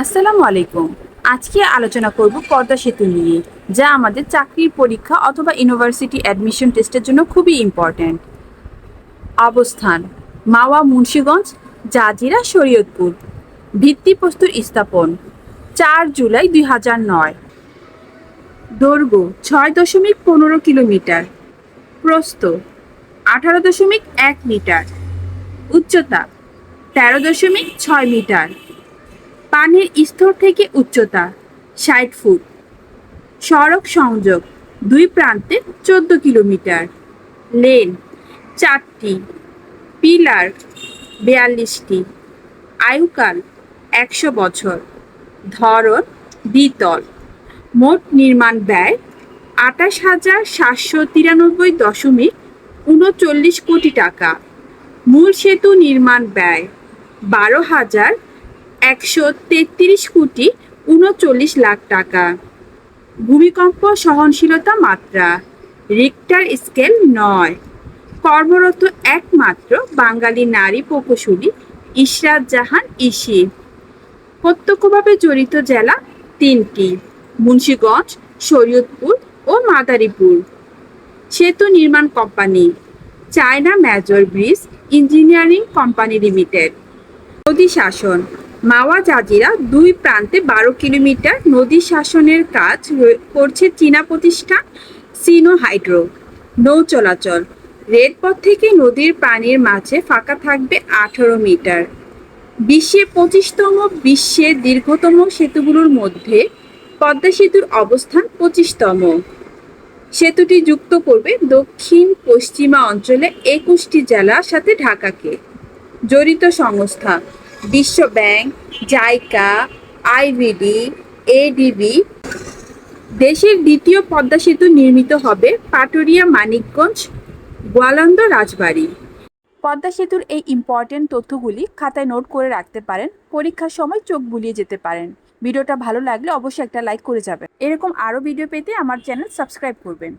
আসসালামু আলাইকুম। আজকে আলোচনা করব পদ্মা সেতু নিয়ে, যা আমাদের চাকরির পরীক্ষা অথবা ইউনিভার্সিটি অ্যাডমিশন টেস্টের জন্য খুবই ইম্পর্ট্যান্ট অবস্থান, মাওয়া মুন্সীগঞ্জ, জাজিরা, শরীয়তপুর। ভিত্তিপ্রস্তর স্থাপন, চার জুলাই দুই হাজার নয়। দৈর্ঘ্য, ছয় দশমিক পনেরো কিলোমিটার। প্রস্থ, আঠারো দশমিক এক মিটার। উচ্চতা, তেরো দশমিক ছয় মিটার। পানির স্তর থেকে উচ্চতা, ষাট ফুট। সড়ক সংযোগ, দুই প্রান্তে চোদ্দ কিলোমিটার। লেন, চারটি। পিলার, বিয়াল্লিশটি। আয়ুকাল, একশো বছর। ধরন, দ্বিতল। মোট নির্মাণ ব্যয়, আঠাশ হাজার সাতশো তিরানব্বই দশমিক উনচল্লিশ কোটি টাকা। মূল সেতু নির্মাণ ব্যয়, বারো হাজার একশো তেত্রিশ কোটি উনচল্লিশ লাখ টাকা। ভূমিকম্প সহনশীলতা মাত্রা রিক্টার স্কেল নয়। কর্মরত একমাত্র বাঙালি নারী প্রকৌশলী ইশরাত জাহান ইসি। প্রত্যক্ষভাবে জড়িত জেলা তিনটি, মুন্সীগঞ্জ, শরীয়তপুর ও মাদারীপুর। সেতু নির্মাণ company, China major bridge engineering company limited. নদী শাসন মাওয়া জাজিরা দুই প্রান্তে বারো কিলোমিটার নদী শাসনের কাজ করছে চীনা প্রতিষ্ঠান সিনো হাইড্রো। নৌ চলাচল। রেলপথ থেকে নদীর পানির মাঝে ফাঁকা থাকবে আঠারো মিটার। বিশ্বের পঁচিশতম বিশ্বের দীর্ঘতম সেতুগুলোর মধ্যে পদ্মা সেতুর অবস্থান পঁচিশতম। সেতুটি যুক্ত করবে দক্ষিণ পশ্চিমা অঞ্চলে একুশটি জেলার সাথে ঢাকাকে। জড়িত সংস্থা। বিশ্ব ব্যাংক জাইকা, আইভিডি, এডিবি দেশের দ্বিতীয় পদ্মা সেতু নির্মিত হবে পাটুরিয়া মানিকগঞ্জ, গোয়ালন্দ রাজবাড়ি। পদ্মা সেতুর এই ইম্পর্টেন্ট তথ্যগুলি খাতায় নোট করে রাখতে পারেন, পরীক্ষার সময় চোখ বুলিয়ে যেতে পারেন। ভিডিওটা ভালো লাগলে অবশ্যই একটা লাইক করে যাবেন। এরকম আরও ভিডিও পেতে আমার চ্যানেল সাবস্ক্রাইব করবেন।